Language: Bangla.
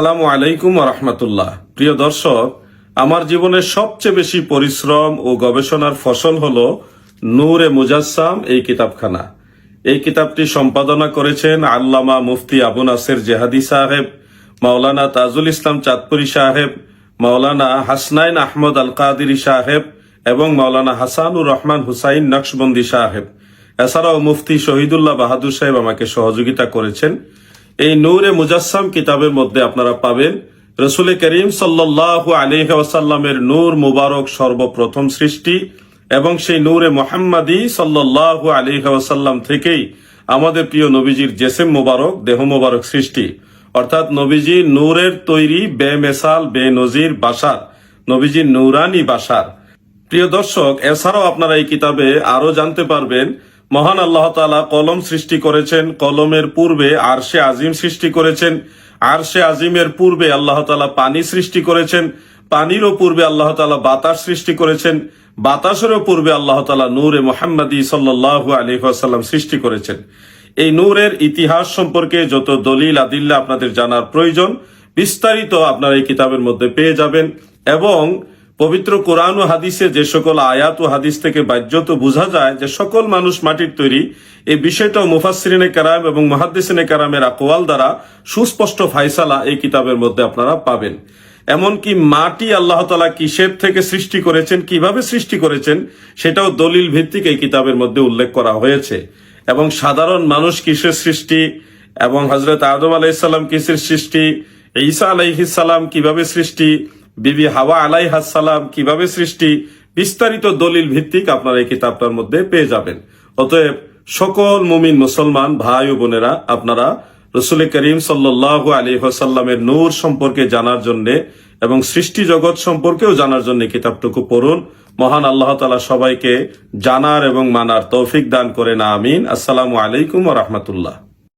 আসসালামু আলাইকুম রহমতুল্লাহ। প্রিয় দর্শক, আমার জীবনের সবচেয়ে বেশি পরিশ্রম ও গবেষণার ফসল হল নূরে মুজাসসাম এই কিতাবখানা। এই কিতাবটি সম্পাদনা করেছেন আল্লামা মুফতি আবু নাসের জেহাদি সাহেব, মাওলানা তাজুল ইসলাম চাঁদপুরি সাহেব, মাওলানা হাসনাইন আহমদ আল কাদিরি সাহেব এবং মাওলানা হাসানুর রহমান হুসাইন নকশবন্দি সাহেব। এছাড়াও মুফতি শহীদুল্লাহ বাহাদুর সাহেব আমাকে সহযোগিতা করেছেন। এই নূরে মুজাসসাম কিতাবের মধ্যে আপনারা পাবেন। রসুল করিম সাল্লাহ আলিহ ওয়াসাল্লামের নূর মুবারক সর্বপ্রথম সৃষ্টি এবং সেই নূরে মোহাম্মদী সাল্লাহ আলিহ ওয়াসাল্লাম থেকেই আমাদের প্রিয় নবীজির জেসেম মুবারক, দেহ মুবারক সৃষ্টি। অর্থাৎ নবীজি নূরের তৈরি বেমেসাল, বেনজির বাসার, নবীজির নূরানি বাসার। প্রিয় দর্শক, এছাড়াও আপনারা এই কিতাবে আরও জানতে পারবেন মহান আল্লাহ তালা কলম সৃষ্টি করেছেন কলমের পূর্বে আরশে আজিম সৃষ্টি করেছেন। আরশে আজিমের পূর্বে আল্লাহ তালা পানি সৃষ্টি করেছেন। পানিরও পূর্বে আল্লাহ তালা বাতাস সৃষ্টি করেছেন। বাতাসেরও পূর্বে আল্লাহ তালা নূরে মোহাম্মদী সাল্লাহ আলী আসাল্লাম সৃষ্টি করেছেন। এই নূরের ইতিহাস সম্পর্কে যত দলিল আদিল্লা আপনাদের জানার প্রয়োজন, বিস্তারিত আপনারা এই কিতাবের মধ্যে পেয়ে যাবেন এবং পবিত্র কোরআন ও হাদিসে যে সকল আয়াত ও হাদিস থেকে বাহ্যত বোঝা যায় যে সকল মানুষ মাটির তৈরি, এই বিষয়টাও মুফাসরিনে কারাম এবং মহাদ্দিসিনে কারামের আকোয়াল দ্বারা সুস্পষ্ট ফাইসালা এই কিতাবের মধ্যে আপনারা পাবেন। এমনকি মাটি আল্লাহ তালা কিসের থেকে সৃষ্টি করেছেন, কীভাবে সৃষ্টি করেছেন, সেটাও দলিল ভিত্তিক এই কিতাবের মধ্যে উল্লেখ করা হয়েছে। এবং সাধারণ মানুষ কিসের সৃষ্টি এবং হজরত আদম আলাইসাল্লাম কিসের সৃষ্টি, ঈসা আলাইহিসাল্লাম কীভাবে সৃষ্টি বিবি হাওয়া আলাইহাসাল্লাম কীভাবে সৃষ্টি? বিস্তারিত দলিল ভিত্তিক আপনারা এই কিতাবটার মধ্যে পেয়ে যাবেন। অতএব সকল মুমিন মুসলমান ভাই ও বোনেরা, আপনারা রসুল করিম সাল্লাহ আলী হাসাল্লামের নূর সম্পর্কে জানার জন্য এবং সৃষ্টি জগৎ সম্পর্কেও জানার জন্য কিতাবটুকু পড়ুন। মহান আল্লাহ তালা সবাইকে জানার এবং মানার তৌফিক দান করেন। আমিন। আসসালামু আলাইকুম ও রহমতুল্লাহ।